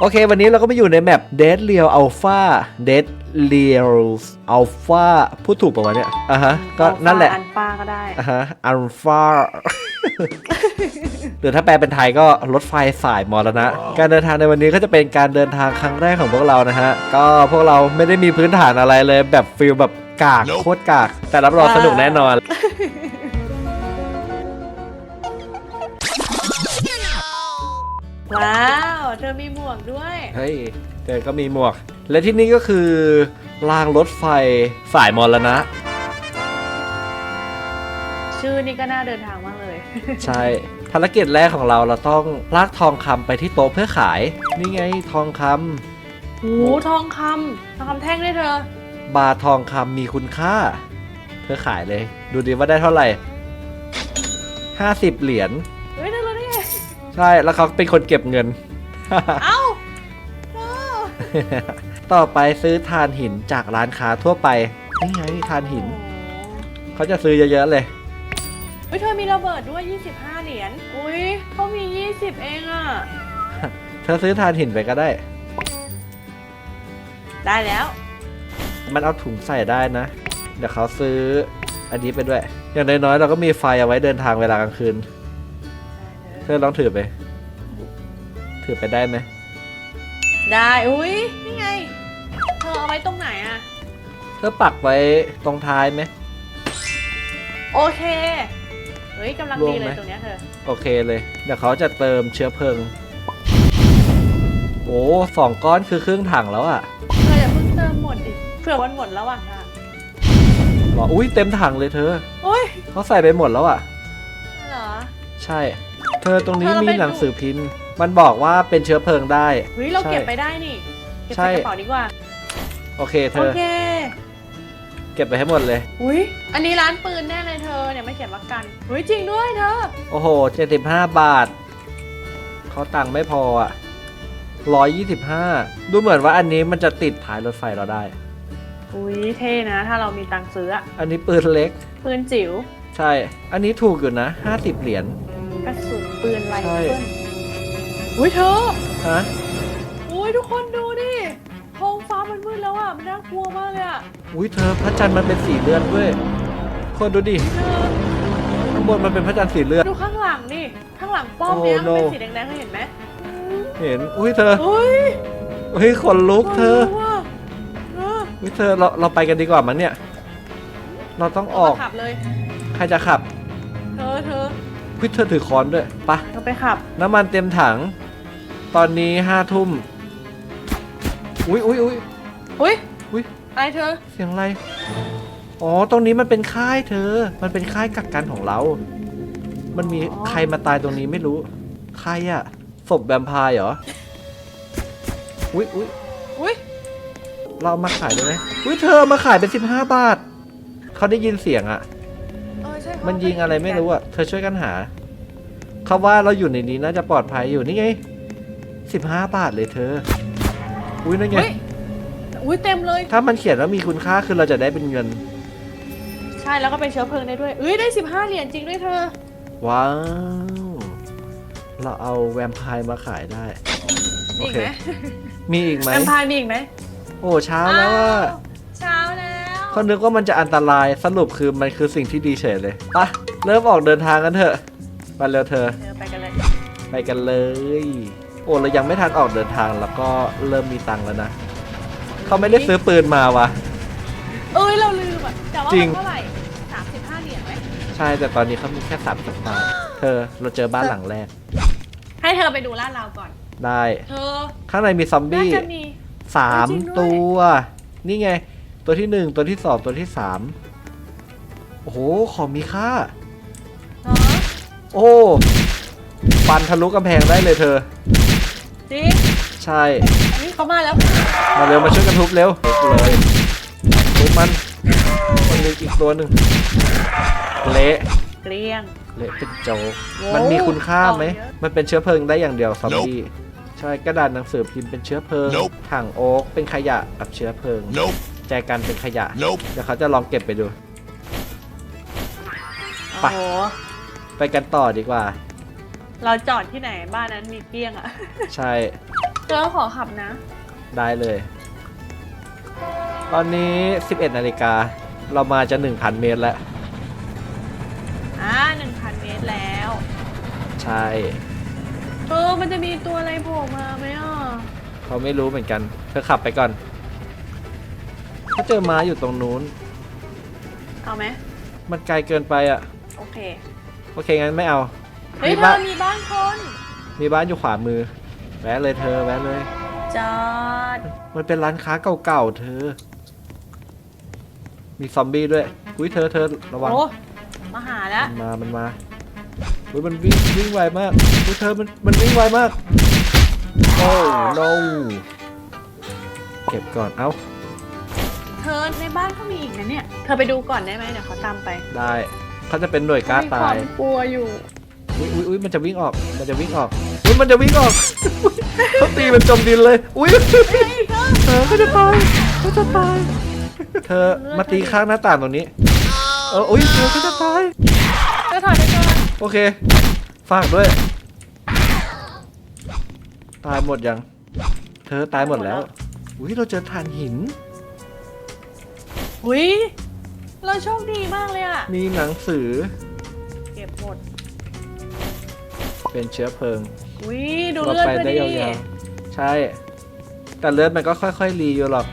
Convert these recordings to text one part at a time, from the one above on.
โอเค วันนี้เราก็มาอยู่ในแมป Dead Real Alpha Dead Real Alpha พูดถูกป่าวะเนี่ยอะฮะ ก็นั่นแหละ อันป้าก็ได้ อะฮะ Alpha หรือถ้าแปลเป็นไทยก็รถไฟสายมรณะ การเดินทางในวันนี้ก็จะเป็นการเดินทางครั้งแรกของพวกเรานะฮะ ก็พวกเราไม่ได้มีพื้นฐานอะไรเลยแบบฟิลแบบกาก Nope โคตรกาก แต่รับรองสนุกแน่นอน ว้าว เธอมีหมวกด้วย เฮ้ยเธอก็มีหมวก และที่นี่ก็คือรางรถไฟสายมรณะ ชื่อนี่ก็น่าเดินทางมากเลย ใช่ภารกิจแรกของเราเราต้องลากทองคำไปที่โต๊ะเพื่อขาย นี่ไงทองคำโอ้ทองคำทองคำแท่งด้วยเธอ บาร์ทองคำมีคุณค่า เพื่อขายเลย ดูดิว่าได้เท่าไหร่ 50 เหรียญ เฮ้ยเธอรู้ได้ไงใช่แล้วเขาเป็นคนเก็บเงิน เอ้าเธอต่อไปซื้อทานหินจากร้านค้าทั่วไปนี่ไงทานหิน เขาจะซื้อเยอะๆเลยเฮ้ยเธอมีระเบิดด้วย 25 เหรียญ อุ้ยเขามี 20 เองอะ เธอซื้อทานหินไปก็ได้ ได้แล้ว มันเอาถุงใส่ได้นะ เดี๋ยวเขาซื้ออันนี้ไปด้วย อย่างน้อยๆเราก็มีไฟเอาไว้เดินทางเวลากลางคืน เธอลองถือไป ถือไปได้ไหมได้ อุ้ยนี่ไง เธอเอาไว้ตรงไหนอะเธอปักไว้ตรงท้ายไหม โอเค เฮ้ยกำลังรวมดีเลไหมยตรงเนี้ยเธอ โอเคเลย เดี๋ยวเขาจะเติมเชื้อเพลิง โอ้สองก้อนคือครึ่งถังแล้วอะเธออย่าเพิ่งเติมหมดดิ เผื่อวันหมดระหว่างทางหรออุ้ยเต็มถังเลยเธอโอ้ยเขาใส่ไปหมดแล้วอะเหรอ ใช่ เธอตรงนี้เธอเรามีไปหนังสือพิมพ์ มันบอกว่าเป็นเชื้อเพลิงได้เฮ้ยเราเก็บใช่ไปได้นี่ เก็บใช่ใส่กระเป๋าดีกว่า โอเคเธโออ เค เก็บไปให้หมดเลย อุ้ยอันนี้ร้านปืนแน่เลยเธอเนี่ยไม่เขียนว่ากันอุ้ยจริงด้วยเธอ โอ้โหเจ็ดสิบห้าบาท เขาตังค์ไม่พออะร้อยยี่สิบห้าดูเหมือนว่าอันนี้มันจะติดท้ายรถไฟเราได้ อุ้ยเท่นะ ถ้าเรามีตังค์ซื้ออะอันนี้ปืนเล็ก ปืนจิ๋วใช่ อันนี้ถูกอยู่นะห้าสิบเหรียญ กระสุนปืนไรใช่เฟิล อุ้ยเธอฮะอุ้ยทุกคนดูดิท้องฟ้ามันมืดแล้วอะมันน่ากลัวมากเลยอะอุ้ยเธอพระจันทร์มันเป็นสีเลือดด้วยคนดูดิเธอข้างบนมันเป็นพระจันทร์สีเลือด ดูข้างหลังดิ ข้างหลังป้อมเนี้ยโอ้มันเป็น no สีแดงๆเธอเห็นไหมเห็นอุ้ยเธออุ้ยอุ้ยขนลุกเธอกลัวเอออุ้ยเธอเราเราไปกันดีกว่ามันเนี่ย เราต้องออกขับเลย ใครจะขับ เธอเธออุ้ยเธอถือค้อนด้วยไปะเราไปขับ น้ำมันเต็มถัง ตอนนี้ห้าทุ่มอุ้ยอุ้ยอุ้ยอุ้ยอุ้ยอะไรเธอ เสียงอะไร อ๋อ ตรงนี้มันเป็นค่ายเธอ มันเป็นค่ายกักกันของเรา มันมีอ๋อใครมาตายตรงนี้ไม่รู้ ใครอะศพแวมไพร์เหรอ อุ้ยอุ้ยอุ้ยเราเอามาขายได้ไหมอุ้ยเธอมาขายเป็นสิบห้าบาท เขาได้ยินเสียงอะเออใช่มันยิงอะไรไม่รู้อะเธอช่วยกันหา เขาว่าเราอยู่ในนี้น่าจะปลอดภัยอยู่นี่ไง สิบห้าบาทเลยเธอ อุ้ยนั่นไงอุ้ยอุ้ยเต็มเลย ถ้ามันเขียนว่ามีคุณค่าคือเราจะได้เป็นเงิน ใช่แล้วก็เป็นเชื้อเพลิงได้ด้วยอุ้ยได้15เหรียญจริงด้วยเธอ ว้าว เราเอาแวมไพร์มาขายได้ มีโออีกเค ไหมมีอีกไหม แอมพายมีอีกไหมโอ้เช้าแล้วว่าอ้าวเช้าแล้วเขานึกว่ามันจะอันตรายสรุปคือมันคือสิ่งที่ดีเฉยเลยไปะเริ่มออกเดินทางกันเถอะ ไปเร็วเธอเธอไปกันเลย ไปกันเลย โอ้เรายังไม่ทันออกเดินทางแล้วก็เริ่มมีตังค์แล้วนะเขาไม่ได้ซื้อปืนมาวะ เอ้ยเราลืมอะแต่ว่าจริง มันเท่าไหร่35เหรียญไหมใช่แต่ตอนนี้เขามีแค่สามสิบบาทเธอเราเจอบ้านหลังแรกให้เธอไปดูลาดเราก่อน ได้ เธอข้างในมีซอมน่าบี้จะมีสามจริงด้วยตัว นี่ไง ตัวที่หนึ่งตัวที่สองตัวที่สามโอ้โห ของมีค่าเออโอ้ฟันทะลุกำแพงได้เลยเธอ จริงใช่นี่เขามาแล้วมาเร็วมาช่วยกันทุบเร็วทุบเลยทุบมันมันมีอีกตัวหนึ่งเละเกลี้ยง เละเป็นโจกโว้มันมีคุณค่าไหมของเยอะ มันเป็นเชื้อเพลิงได้อย่างเดียวซอมบี้ใช่กระดาษหนังสือพิมพ์เป็นเชื้อเพลิง Nope ถังโอ๊กเป็นขยะกับเชื้อเพลิง Nope. แจกันเป็นขยะ Nope. เดี๋ยวเขาจะลองเก็บไปดูไปโอ้โหไปกันต่อดีกว่า เราจอดที่ไหนบ้านนั้นมีเกลี้ยงอะใช่เธอขอขับนะ ได้เลย ตอนนี้ 11นาฬิกาเรามาจะ 1,000 เมตรแล้ว อ่าหนึ่งพันเมตรแล้วใช่เออมันจะมีตัวอะไรโผล่มาไหมอะเขาไม่รู้เหมือนกัน เธอขับไปก่อนเขาเจอม้าอยู่ตรงนู้น เอาไหมมันไกลเกินไปอะ โอเค โอเคงั้นไม่เอา เฮ้ยมีเธบ้าอน มีบ้านคนมีบ้านอยู่ขวามือ แวะเลยเธอแวะเลย จอดมันเป็นร้านค้าเก่าๆเธอ มีซอมบี้ด้วยอุ้ยเธอเธอระวัง โอ้มาหาแล้ว มันมา มันมาอุ้ยมันวิ่งวิ่งไวมากอุ้ยเธอมันมันวิ่งไวมาก โอ้ no เก็บก่อน เอ้า เธอในบ้านเขามีอีกนะเนี่ย เธอไปดูก่อนได้ไหมเดี๋ยวเขาตามไปได้ เขาจะเป็นหน่วยกล้าตายมีควมกลัวอยู่ อุ้ยอุ้ยอุ้ยมันจะวิ่งออก มันจะวิ่งออก อุ้ยมันจะวิ่งออกอุ๊ยเขาตีมันจมดินเลย อุ้ยเธอเขาจะตายเขาจะตาย เธอมาตีข้างหน้าต่างตรงนี้ เอออุ้ยเธอเขาจะตาย เธอถอยไปก่อนโอเค ฝากด้วย ตายหมดยัง เธอตายหมดแล้ว อุ้ยเราเจอถ่านหิน อุ้ยเราโชคดีมากเลยอะ มีหนังสือ เป็นเชื้อเพลิงอุ้ยดูเราเลือดไปพอได้ดียาวๆใช่ แต่เลือดมันก็ค่อยๆรีอยู่หรอก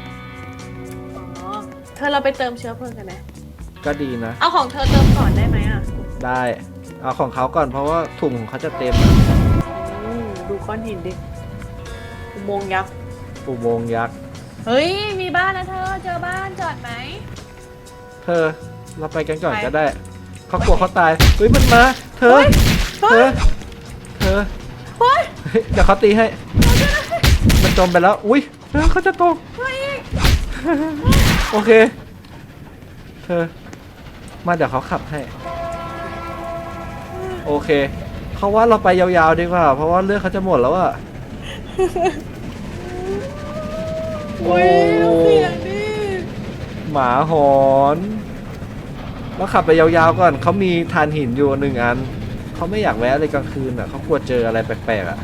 อ๋อเธอเราไปเติมเชื้อเพลิงกันไหมก็ดีนะ เอาของเธอเติมก่อนได้ไหมอะได้ เอาของเขาก่อนเพราะว่าถุงของเขาจะเต็มอืมดูก้อนหินดิอุโมงค์ยักษ์อุโมงค์ยักษ์เฮ้ยมีบ้านนะเธอเจอบ้านจอดไหม เธอ เราไปกันก่อนไป ก็ได้เขากลัวเขาตายเฮ้ยมันมา เธอ เธอ เธอเฮ้ยเฮ้ยเดี๋ยวเขาตีให้ มันจมไปแล้ว อุ้ยเธอเขาจะตกเฮ้ยโอเค เธอ มาเดี๋ยวเขาขับให้ โอเค เขาว่าเราไปยาวๆดีกว่า เพราะว่าเลือดเขาจะหมดแล้วอะอุ้ยดูเสียงดิหมาหอนเราขับไปยาวๆก่อน เขามีทานหินอยู่หนึ่งอัน เขาไม่อยากแวะเลยกลางคืนอะเขากลัวเจออะไรแปลกๆอะ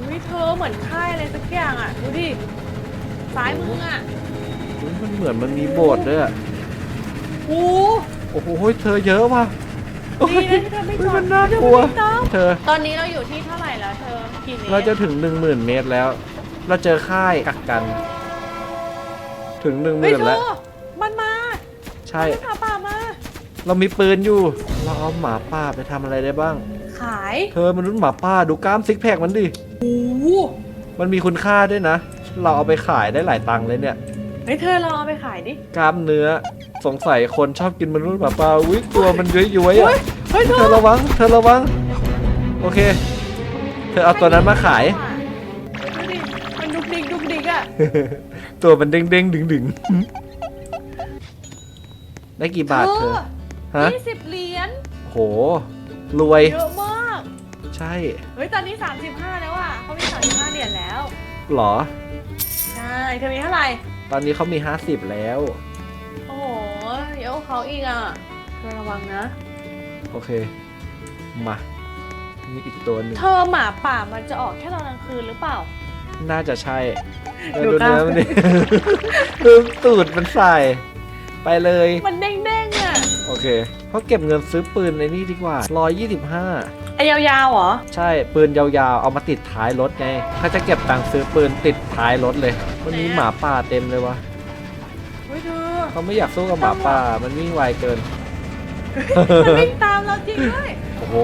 อุ้ยเธอเหมือนค่ายอะไรสักอย่างอะดูดิซ้ายมืออะอุ๊ยมันเหมือนมันมีโบสถ์ด้วยอะโอ้โอ้โหเธอเยอะว่ะโอ้ดียนะที่เธอไม่เฮ้ยจอมัดนน่ากลัว เธอไม่ต้อง เธอ ตอนนี้เราอยู่ที่เท่าไหร่แล้วเธอกี่เมตรเราจะถึงหนึ่งหมื่นเมตรแล้ว เราเจอค่ายกักกัน ถึงหนึ่งหเฮ้ยมื่นเธแล้วอมันมาใช่ มันหาป่ามาเรามีปืนอยู่ เราเอาหมาป่าไปทำอะไรได้บ้าง ขายเธอมนุษย์หมาป่าดูกล้ามซิกแพคมันดิ โอ้โหมันมีคุณค่าด้วยนะ เราเอาไปขายได้หลายตังค์เลยเนี่ย เฮ้ยเธอเราเอาไปขายดิ กล้ามเนื้อ สงสัยคนชอบกินมนุษย์หมาป่าอุ้ยตัวมันย้อยๆอะ เฮ้ยเธเธออระวัง เธอระวัง โอเค เธอเอาตัวนั้นมาขาย ดูดิมันดุกดิกดุกดิกอะ ตัวมันเด้งเด้งดึงดึงๆได้กี่บาทเธอ ฮะยี่สิบเหรียญโห รวย เยอะมาก ใช่เฮ้ย ตอนนี้ 35 แล้วอะเขามี 35 เหรียญแล้ว หรอ ใช่เธอมีเท่าไหร่ ตอนนี้เขามีห้าสิบแล้ว โอ้โหเยอะกว่าเขาอีกอะเธอระวังนะ โอเค มา นี่อีกตัวหนึ่ง เธอหมาป่ามันจะออกแค่ตอนกลางคืนหรือเปล่า น่าจะใช่เออดูดูกล้าม เนื้อมันดิ ดูตูดมันใส่ ไปเลย มันเด้งๆอะโอ เคเขาเก็บเงินซื้อปืนในนี่ดีกว่า 125 ไอ้ยาวๆเหรอ ใช่ปืนยาวๆ เอามาติดท้ายรถไงเขาจะเก็บตังค์ซื้อปืนติดท้ายรถเลยมันมีหมาป่าเต็มเลยวะเฮ้ยเธอเขาไม่อยากสู้กับหมาป่ามันวิ่งไวเกิน มันวิ่งตามเราจริงด้วยโอ้โห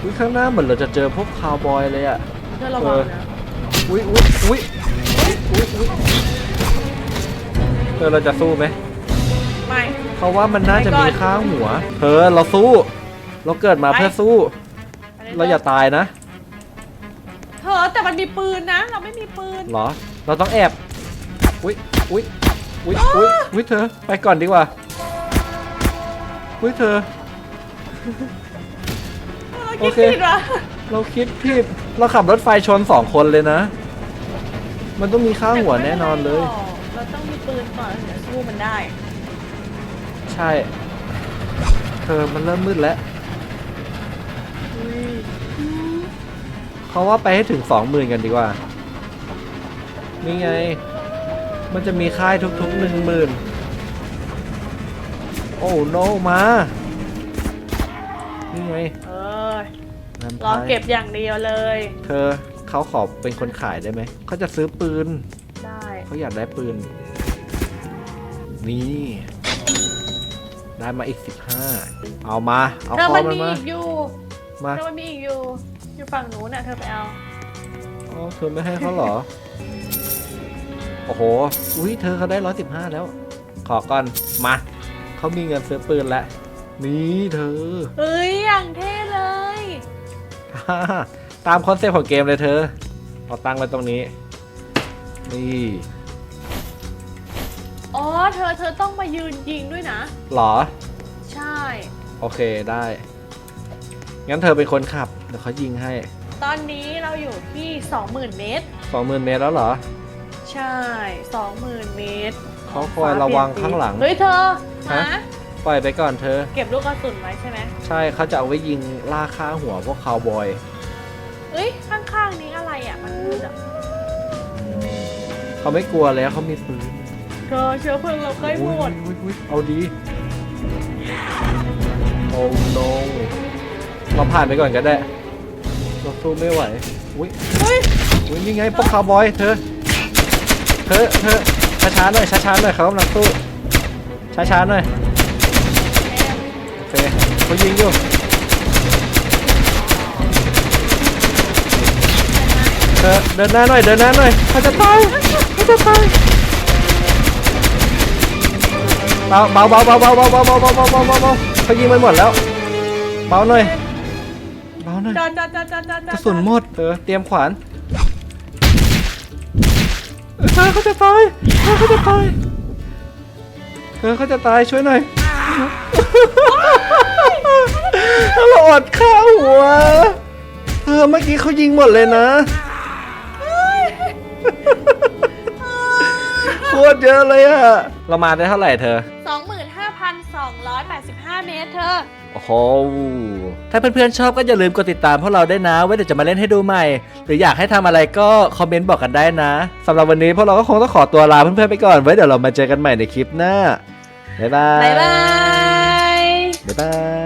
อุ๊ยข้างหน้าเหมือนเราจะเจอพวกคาวบอยเลยอะเธอระวังนะอุ้ยอุ้ยอุ้ยอุ้ยอุ้ยเธอเราจะสู้ไหม ไม่เขาว่ามันน่าจะไปก่อนมีข้างหัวเธอเราสู้ เราเกิดมาไปเพื่อสู้ เราอย่าตายนะเธอแต่มันมีปืนนะ เราไม่มีปืนเหรอ เราต้องแอบอุ้ยอุ้ยอุ้ยอุ้ยอุ้ยเธอไปก่อนดีกว่าอุ้ยเธอเราโอคิดเคผิดว่ะเราคิดผิดเราขับรถไฟชนสองคนเลยนะ มันต้องมีข้างหัวแน่นอนเลย เราต้องมีปืนก่อนถึงจะสู้มันได้ ใช่ เธอมันเริ่มมืดแล้วอุ้ยเขาว่าไปให้ถึงสองหมื่นกันดีกว่า นี่ไง มันจะมีค่ายทุกๆหนึ่งหมื่นโอ้โนมา นี่ไงเออน้ำรอพายเก็บอย่างเดียวเลย เธอเขาขอเป็นคนขายได้ไหม เขาจะซื้อปืน ได้ เขาอยากได้ปืน นี่ ได้มาอีกสิบห้าเอามา เอาเธอคอมันมันมีมา อีกอยู่มาเธอมันมีอีกอยู่ อยู่ฝั่งนู้นน่ะเธอไปเอา อ๋อเธอไม่ให้เขาเหรอ โอ้โห อุ้ยเธอเขาได้ร้อยสิบห้าแล้ว ขอก่อน มา เขามีเงินซื้อปืนแล้ว นี่เธอเฮ้ยอย่างเท่เลย ฮ่าตามคอนเซ็ปต์ของเกมเลยเธอ เอาตั้งไว้ตรงนี้ นี่ อ๋อ เธอเธอต้องมายืนยิงด้วยนะ หรอ ใช่ โอเคได้ งั้นเธอเป็นคนขับ เดี๋ยวเขายิงให้ตอนนี้เราอยู่ที่ 20,000 เมตร สองหมื่นเมตรแล้วเหรอ ใช่ 20,000 เมตรเขาคอยระวังข้างหลัง เฮ้ยเธอฮะ ฮะปล่อยไปก่อนเธอ เก็บลูกกระสุนไว้ใช่ไหมใช่เขาจะเอาไว้ยิงล่าฆ่าหัวพวกคาวบอยเอ้ย ข้างๆนี้อะไรอะ มันมืดอะ เขาไม่กลัวแล้วเขามีปืน เธอเชื้อเพลิงเราใกล้หมดอุ๊ยอุ๊ยอุ๊ยเอาดีโอ้ no เราผ่านไปก่อนก็ได้เราสู้ไม่ไหวอุ้ยเฮ้ยอุ้ยนี่ไงพวกคาวบอยเธอเธอเธอช้าๆหน่อยช้าๆหน่อยเขากำลังสู้ช้าๆหน่อยโอเคเขายิงอยู่เธอเดินหน้าหน่อยเดินหน้าหน่อยเขาจะตายเขาจะตาย เบาเบาเบาเบาเบาเบาเบาเบาเบาเบาเบาเบาเบาเขายิงไปหมดแล้ว เบาหน่อยเบาหน่อยจอดจอดจอดจอดจอดกระสุนหมดเธอเตรียมขวานเธอเขาจะตายเธอเขาจะตายเธอเขาจะตายช่วยหน่อยเราอดข้าวหัวเธอเมื่อกี้เขายิงหมดเลยนะโคตรเยอะเลยอะเรามาได้เท่าไหร่เธอ 25,285 เมตรเธอ โอ้โห ถ้าเพื่อนๆชอบก็อย่าลืมกดติดตามพวกเราได้วยนะ ไว้เดี๋ยวจะมาเล่นให้ดูใหม่ หรืออยากให้ทำอะไรก็คอมเมนต์บอกกันได้นะสำหรับวันนี้พวกเราก็คงต้องขอตัวลาเพื่อนๆไปก่อน ไว้เดี๋ยวเรามาเจอกันใหม่ในคลิปหน้า บ๊ายบาย บ๊ายบาย บ๊ายบาย